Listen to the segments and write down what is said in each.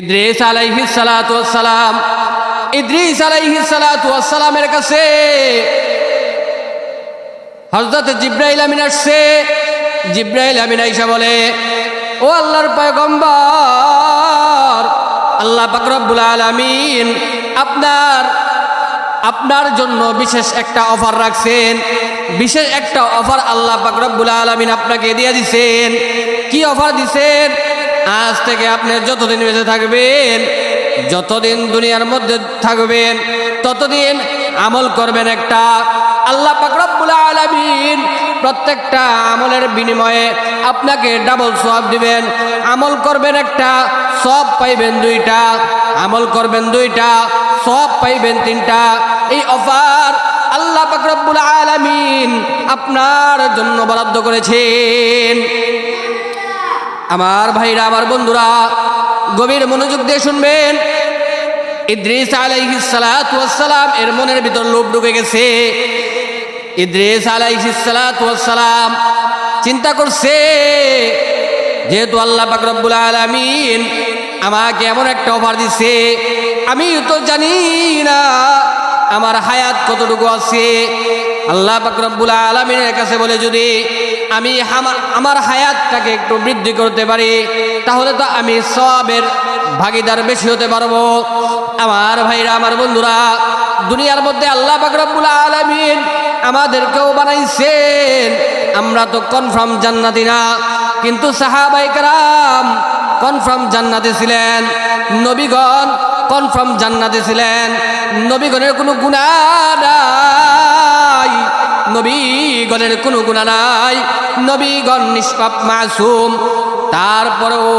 ইদ্রিস আলাইহিস সালাতু ওয়াসসালাম, ইদ্রিস আলাইহিস সালাতু ওয়াসসালামের কাছে হযরত জিব্রাইল আমিন আসছে। জিব্রাইল আমিন আইসা বলে, ও আল্লাহর পয়গম্বর, আল্লাহ পাক রব্বুল আলামিন আপনার আপনার জন্য বিশেষ একটা অফার রাখছেন। বিশেষ একটা অফার আল্লাহ পাক রব্বুল আলামিন আপনাকে দিয়ে দিছেন। কি অফার দিছেন? আজ থেকে আপনি যতদিন বেঁচে থাকবেন, যতদিন দুনিয়ার মধ্যে থাকবেন, ততদিন আমল করবেন একটা আল্লাহ পাক রব্বুল আলামিন প্রত্যেকটা আমলের বিনিময়ে আপনাকে ডাবল সব দিবেন। আমল করবেন একটা সব পাইবেন দুইটা, আমল করবেন দুইটা সব পাইবেন তিনটা। এই অফার আল্লাহ পাক রব্বুল আলামিন আপনার জন্য বরাদ্দ করেছেন। আমার ভাইরা, আমার বন্ধুরা, গভীর মনোযোগ দিয়ে শুনবেন। ইদ্রিস আলাইহিস সালাতু ওয়াসসালাম এর মনের ভিতর লোভ ঢুকে গেছে। ইদ্রিস আলাইহিস সালাতু ওয়াসসালাম চিন্তা করছে, যেহেতু আল্লাহ পাক রব্বুল আলামিন আমাকে এমন একটা অফার দিছে, আমি তো জানি না আমার হায়াত কতটুকু আছে। আল্লাহ পাক রব্বুল আলামিনের কাছে বলে যদি আমি আমার আমার হায়াতটাকে একটু বৃদ্ধি করতে পারি, তাহলে তো আমি সবের ভাগিদার বেশি হতে পারব। আমার ভাইরা, আমার বন্ধুরা, দুনিয়ার মধ্যে আল্লাহ পাক রব্বুল আলামিন আমাদেরকেও বানাইছেন। আমরা তো কনফার্ম জান্নাতি না, কিন্তু সাহাবাই কারাম কনফার্ম জান্নাতি ছিলেন, নবীগণ কনফার্ম জান্নাতি ছিলেন। নবীগণের কোনো গুণা নাই। নবীগণের কোনো গুণা নাই। নবীগণ নিষ্পাপ মাসুম। তারপরেও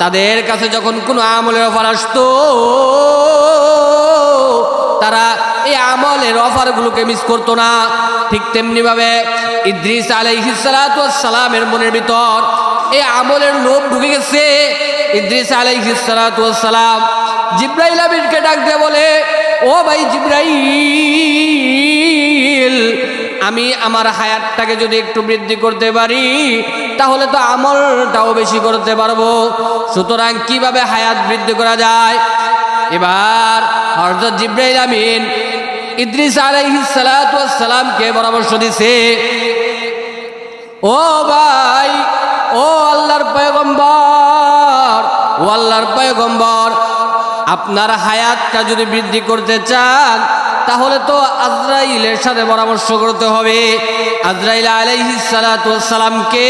তাদের কাছে যখন কোনো আমলের অফার আসতো, তারা এই আমলের অফারগুলোকে মিস করতো না। ঠিক তেমনি ভাবে ইদ্রিস আলাইহিসালামের মনের ভিতর এই আমলের লোভ ঢুকে গেছে। ইদ্রিস আলাইহিসালাম জিব্রাইল আমিনকে ডাক দিয়ে বলে, ও ভাই জিব্রাইল আমি আমার হায়াতটাকে যদি একটু বৃদ্ধি করতে পারি, তাহলে তো আমলটাও বেশি করতে পারব। সুতরাং কীভাবে হায়াত বৃদ্ধি করা যায়? এবার হরজত জিব্রাইল আমিন ইদ্রিস আলাইহিস সালাতু ওয়াস সালামকে পরামর্শ দিছে, ও ভাই, ও আল্লাহর পয়গম্বর, ও আল্লাহর পয়গম্বর, আপনার হায়াতটা যদি বৃদ্ধি করতে চান তাহলে তো আজরাইলের সাথে পরামর্শ করতে হবে। আজরাইল আলাইহি সালাতু ওয়াস সালামকে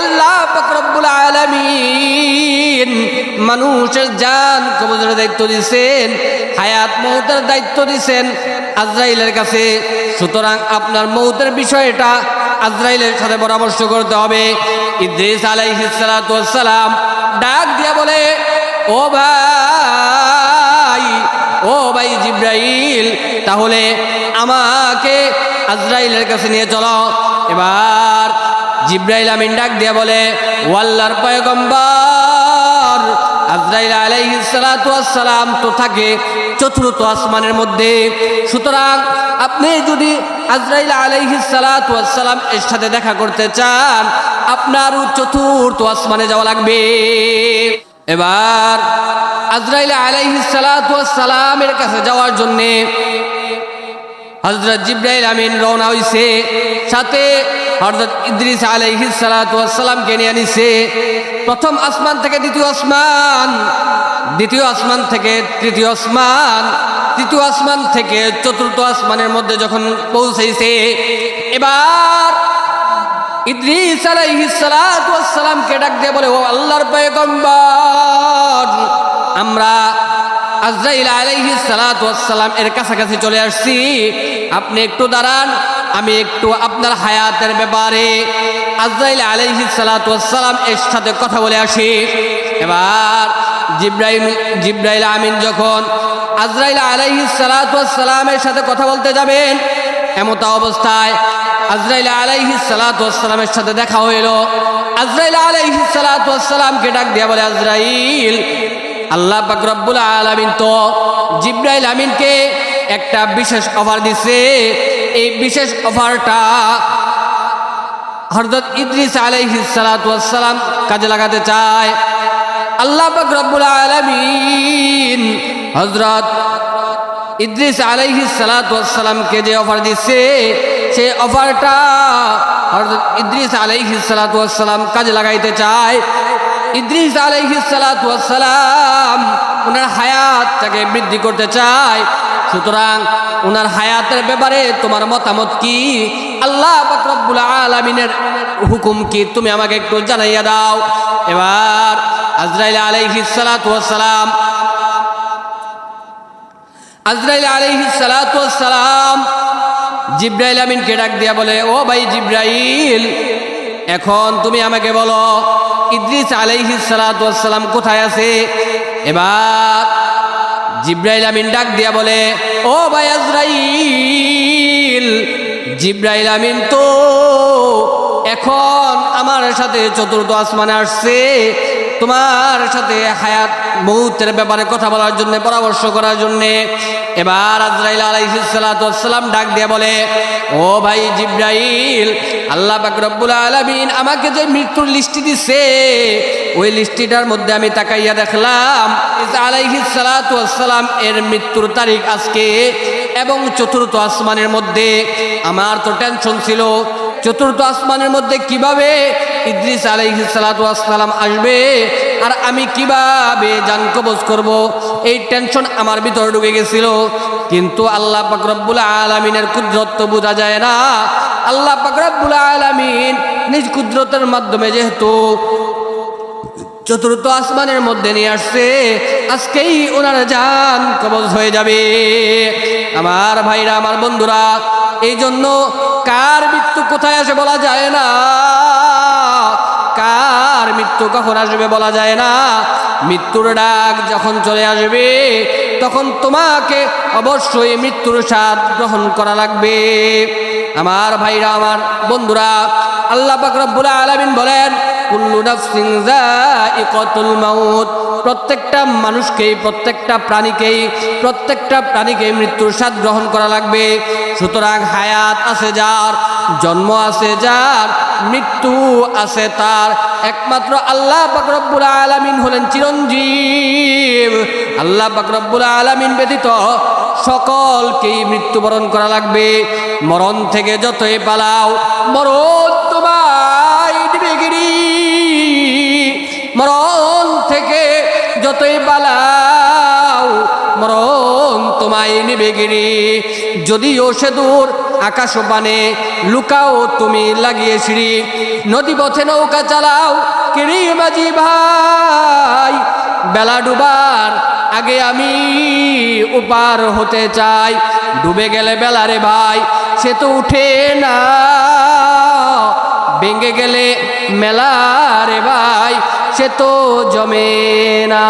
আল্লাহ পাক রব্বুল আলামিন মানুষের জান কবজের দায়িত্ব দিয়েছেন হায়াত মৌতের দায়িত্ব দিয়েছেন আজরাইলের কাছে। সুতরাং আপনার মৌতের বিষয়টা আজরাইলের সাথে পরামর্শ করতে হবে। ইদ্রিস আলাইহিস সালাতু ওয়াস সালাম ডাক দিয়া বলে, ও ভাই ও ভাই জিব্রাইল তাহলে আমাকে আজরাইলের কাছে নিয়ে চলো। এবার জিব্রাইল আমিন ডাক দিয়ে বলে ওয়াল্লার পয়গম্বর, আজরাইল আলাইহিস সালাতু ওয়াস সালাম তো থাকে চতুর্থ আসমানের মধ্যে। সুতরাং আপনি যদি আজরাইল আলাইহিস সালাতু ওয়াস সালাম এর সাথে দেখা করতে চান আপনারও চতুর্থ আসমানে যাওয়া লাগবে। এবার আজরাইল আলাইহিস সালাতু ওয়াস সালামের কাছে যাওয়ার জন্যে হজরত জিব্রাইল আমিন রওনা হইছে, সাথে হজরত ইদ্রিস আলাইহিস সালাতু ওয়াস সালামকে নিয়ে নিছে। প্রথম আসমান থেকে দ্বিতীয় আসমান দ্বিতীয় আসমান থেকে তৃতীয় আসমান তৃতীয় আসমান থেকে চতুর্থ আসমানের মধ্যে যখন পৌঁছেছে এবার ইদ্রিস ওয়াস সালামকে ডাক দিয়ে বলে, ও আল্লাহর পয়গম্বর, আমরা আজরাইল আলাইহিস সালাতু সালাম এর কাছাকাছি চলে আসছি। আপনি একটু দাঁড়ান, আমি একটু আপনার হায়াতের ব্যাপারে আজরাইল আলাইহিস সালাতু সালাম এর সাথে কথা বলে আসি। এবার জিব্রাইল জিব্রাইল আমিন যখন আজরাইল আলাইহিস সালাতু ওয়াস সালামের সাথে কথা বলতে যাবেন, এমতা অবস্থায় আজরাইল আলাইহিস সালাতু ওয়াস সালামের সাথে দেখা হইল। আজরাইল আলাইহিস সালাতু ওয়াস সালামকে ডাক দিয়া বলে, আজরাইল আল্লাহ পাক রব্বুল আলামিন তো জিব্রাইল আমিনকে একটা বিশেষ অফার দিছে। এই বিশেষ অফারটা হরদত ইদ্রিস আলাইহিস সালাতু কাজে লাগাতে চায়। আল্লাহ রব্বুল আলামিন হজরত ইদ্রিস আলাইহি সালাতামকে যে অফার দিচ্ছে সেই অফারটা হযরত ইদ্রিস আলাইহি সালাতাম কাজে লাগাইতে চায়। ইদ্রিস আলাইহি সালাতাম ওনার হায়াতটাকে বৃদ্ধি করতে চায়। সুতরাং ওনার হায়াতের ব্যাপারে তোমার মতামত কি? আল্লাহ পাক রব্বুল আলামিনের হুকুম কি? তুমি আমাকে একটু জানাইয়া দাও। এবার আজরাইল আলাইহিস সালাতু ওয়াস সালাম, আজরাইল আলাইহি সালাম জিব্রাইল আমিনকে ডাক দিয়া বলে, ও ভাই জিব্রাইল এখন তুমি আমাকে বলো, ইদ্রিস আলাইহি সালাম কোথায় আছে? এবার জিব্রাইল আমিন ডাক দিয়া বলে, ও ভাই আজরাইল, জিব্রাইল আমিন তো এখন আমার সাথে চতুর্থ আসমানে আসছে। তোমার সাথে হায়াত মৌতের ব্যাপারে কথা বলার জন্য, পরামর্শ করার জন্য, এবার আজরাইল আলাইহিসালাম ডাক দিয়ে বলে, ও ভাই জিব্রাইল, আল্লাহ পাক রব্বুল আলামিন আমাকে যে মৃত্যুর লিস্টি দিছে, ওই লিস্টিটার মধ্যে আমি তাকাইয়া দেখলাম আলাইহিসালাম এর মৃত্যুর তারিখ আজকে এবং চতুর্থ আসমানের মধ্যে। আমার তো টেনশন ছিল, চতুর্থ আসমানের মধ্যে কীভাবে ইদ্রিস আলাইহিসালাম আসবে আর আমি কীভাবে জান কবজ করব? এই টেনশন আমার ভিতরে ঢুকে গেছিল। কিন্তু আল্লাহ পাকরব্বুল আলমিনের কুদরত তো বোঝা যায় না। আল্লাহ পাকরব্বুল আলমিন নিজ কুদরতের মাধ্যমে যেহেতু চতুর্থ আসমানের মধ্যে নিয়ে আসছে, আজকেই ওনার জান কবজ হয়ে যাবে। আমার ভাইরা, আমার বন্ধুরা এই জন্য কার মৃত্যু কোথায় আসে বলা যায় না। কার মৃত্যু কখন আসবে বলা যায় না। মৃত্যুর ডাক যখন চলে আসবে, তখন তোমাকে অবশ্যই মৃত্যুর স্বাদ গ্রহণ করা লাগবে। আমার ভাইরা, আমার বন্ধুরা, আল্লাহ পাক রব্বুল আলামিন বলেন প্রত্যেকটা মানুষকেই, প্রত্যেকটা প্রাণীকেই, প্রত্যেকটা প্রাণীকে মৃত্যুর স্বাদ গ্রহণ করা লাগবে। সুতরাং হায়াত আছে যার জন্ম আছে যার, মৃত্যু আছে তার। একমাত্র আল্লাহ বাকরব্বুল আলামিন হলেন চিরঞ্জীব। আল্লাহ বাকরব্বুল আলামিন ব্যতীত সকলকেই মৃত্যুবরণ করা লাগবে। মরণ থেকে যতই পালাও, মরণ তোমায় মরণ থেকে যতই পালাও, মরণ তোমায় নিবে গিরি। যদিও সে দূর আকাশ পানে লুকাও তুমি লাগিয়ে সিঁড়ি। নদী পথে নৌকা চালাও কিরি বাজি ভাই। বেলা ডুবার আগে আমি উপার হতে চাই। ডুবে গেলে বেলারে ভাই, সে তো উঠে না। ভেঙে গেলে মেলা রে ভাই, সে তো জমে না।